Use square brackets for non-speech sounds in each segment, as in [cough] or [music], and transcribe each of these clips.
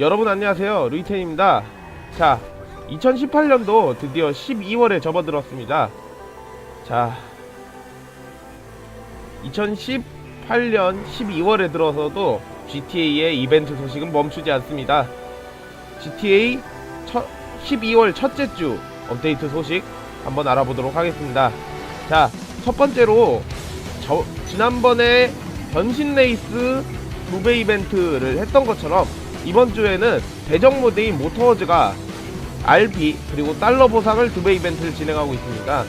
여러분 안녕하세요. 루이텐입니다. 자 2018년도 드디어 12월에 접어들었습니다. 자 2018년 12월에 들어서도 GTA의 이벤트 소식은 멈추지 않습니다. GTA 첫, 12월 첫째 주 업데이트 소식 한번 알아보도록 하겠습니다. 자 첫 번째로 저, 지난번에 변신 레이스 두 배 이벤트를 했던 것처럼 이번 주에는 대적 모드인 모터워즈가 RP 그리고 달러 보상을 두 배 이벤트를 진행하고 있습니다.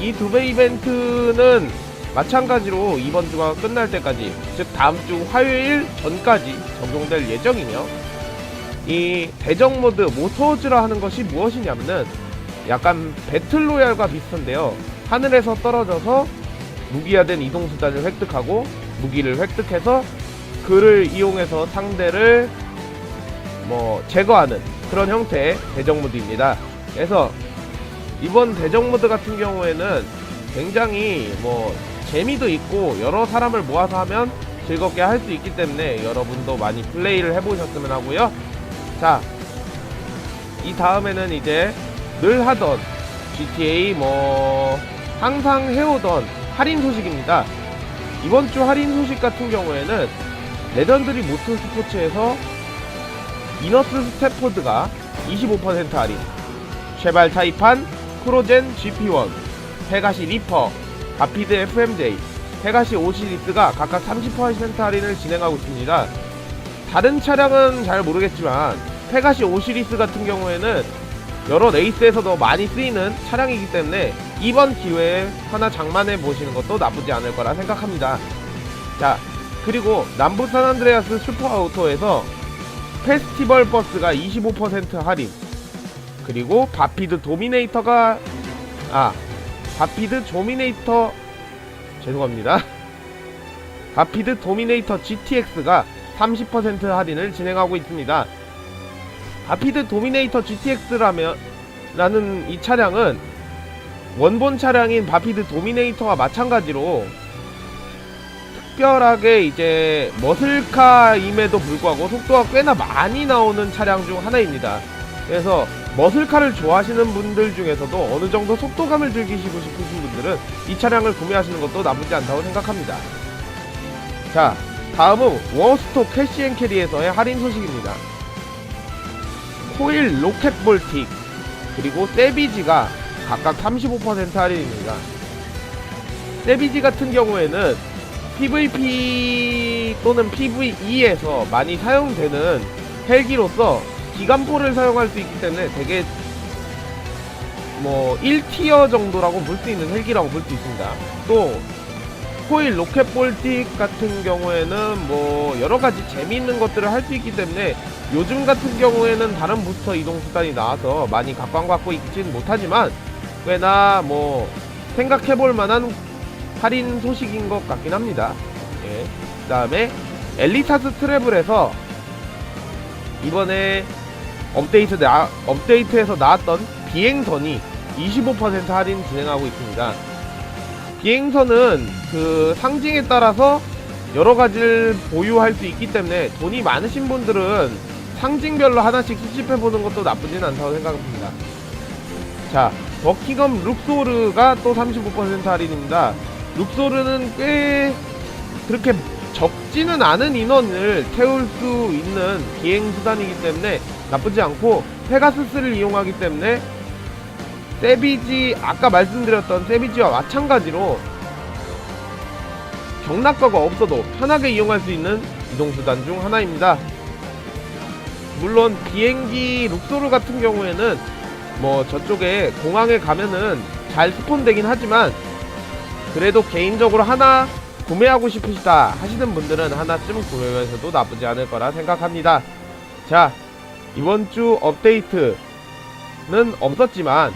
이 두 배 이벤트는 마찬가지로 이번 주가 끝날 때까지 즉 다음 주 화요일 전까지 적용될 예정이며 이 대적 모드 모터워즈라 하는 것이 무엇이냐면은 약간 배틀로얄과 비슷한데요. 하늘에서 떨어져서 무기화된 이동 수단을 획득하고 무기를 획득해서 그를 이용해서 상대를 뭐 제거하는 그런 형태의 대적 모드입니다. 그래서 이번 대적 모드 같은 경우에는 굉장히 뭐 재미도 있고 여러 사람을 모아서 하면 즐겁게 할 수 있기 때문에 여러분도 많이 플레이를 해보셨으면 하고요. 자, 이 다음에는 이제 늘 하던 GTA 뭐 항상 해오던 할인 소식입니다. 이번 주 할인 소식 같은 경우에는 레전드리 모터 스포츠에서 이너스 스태포드가 25% 할인, 쉐발 타이판, 크로젠 GP1, 페가시 리퍼, 바피드 FMJ, 페가시 오시리스가 각각 30% 할인을 진행하고 있습니다. 다른 차량은 잘 모르겠지만 페가시 오시리스 같은 경우에는 여러 레이스에서도 많이 쓰이는 차량이기 때문에 이번 기회에 하나 장만해 보시는 것도 나쁘지 않을 거라 생각합니다. 자, 그리고 남부 산안드레아스 슈퍼아우토에서 페스티벌 버스가 25% 할인. 그리고 바피드 도미네이터가 아 바피드 조미네이터 죄송합니다. [laughs] 바피드 도미네이터 GTX가 30% 할인을 진행하고 있습니다. 바피드 도미네이터 GTX라면 라는 이 차량은 원본 차량인 바피드 도미네이터와 마찬가지로 특별하게 이제 머슬카임에도 불구하고 속도가 꽤나 많이 나오는 차량 중 하나입니다. 그래서 머슬카를 좋아하시는 분들 중에서도 어느 정도 속도감을 즐기시고 싶으신 분들은 이 차량을 구매하시는 것도 나쁘지 않다고 생각합니다. 자, 다음은 워스토 캐시앤캐리에서의 할인 소식입니다. 코일 로켓 볼틱 그리고 세비지가 각각 35% 할인입니다. 세비지 같은 경우에는 PVP 또는 PVE에서 많이 사용되는 헬기로서 기관포를 사용할 수 있기 때문에 되게 뭐 1티어 정도라고 볼 수 있는 헬기라고 볼 수 있습니다. 또 코일 로켓 볼틱 같은 경우에는 뭐 여러 가지 재미있는 것들을 할 수 있기 때문에 요즘 같은 경우에는 다른 부스터 이동 수단이 나와서 많이 각광받고 있진 못하지만 꽤나 뭐 생각해볼 만한 할인 소식인 것 같긴 합니다. 예. 그 다음에 엘리타스 트래블에서 이번에 업데이트 나, 업데이트에서 나왔던 비행선이 25% 할인 진행하고 있습니다. 비행선은 그 상징에 따라서 여러 가지를 보유할 수 있기 때문에 돈이 많으신 분들은 상징별로 하나씩 수집해 보는 것도 나쁘진 않다고 생각합니다. 자, 버킹엄 룩소르가 또 35% 할인입니다. 룩소르는 꽤 그렇게 적지는 않은 인원을 태울 수 있는 비행 수단이기 때문에 나쁘지 않고 페가스스를 이용하기 때문에 세비지 아까 말씀드렸던 세비지와 마찬가지로 경락과가 없어도 편하게 이용할 수 있는 이동 수단 중 하나입니다. 물론 비행기 룩소르 같은 경우에는 뭐 저쪽에 공항에 가면은 잘 스폰되긴 하지만 그래도 개인적으로 하나 구매하고 싶으시다 하시는 분들은 하나쯤 구매하셔도 나쁘지 않을 거라 생각합니다. 자, 이번 주 업데이트는 없었지만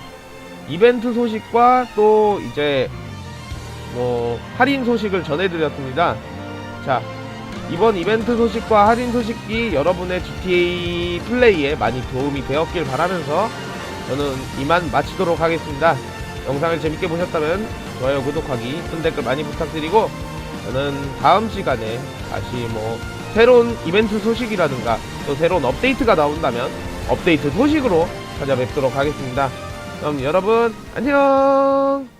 이벤트 소식과 또 이제 뭐 할인 소식을 전해드렸습니다. 자, 이번 이벤트 소식과 할인 소식이 여러분의 GTA 플레이에 많이 도움이 되었길 바라면서 저는 이만 마치도록 하겠습니다. 영상을 재밌게 보셨다면 좋아요, 구독하기, 큰 댓글 많이 부탁드리고 저는 다음 시간에 다시 뭐 새로운 이벤트 소식이라든가 또 새로운 업데이트가 나온다면 업데이트 소식으로 찾아뵙도록 하겠습니다. 그럼 여러분 안녕.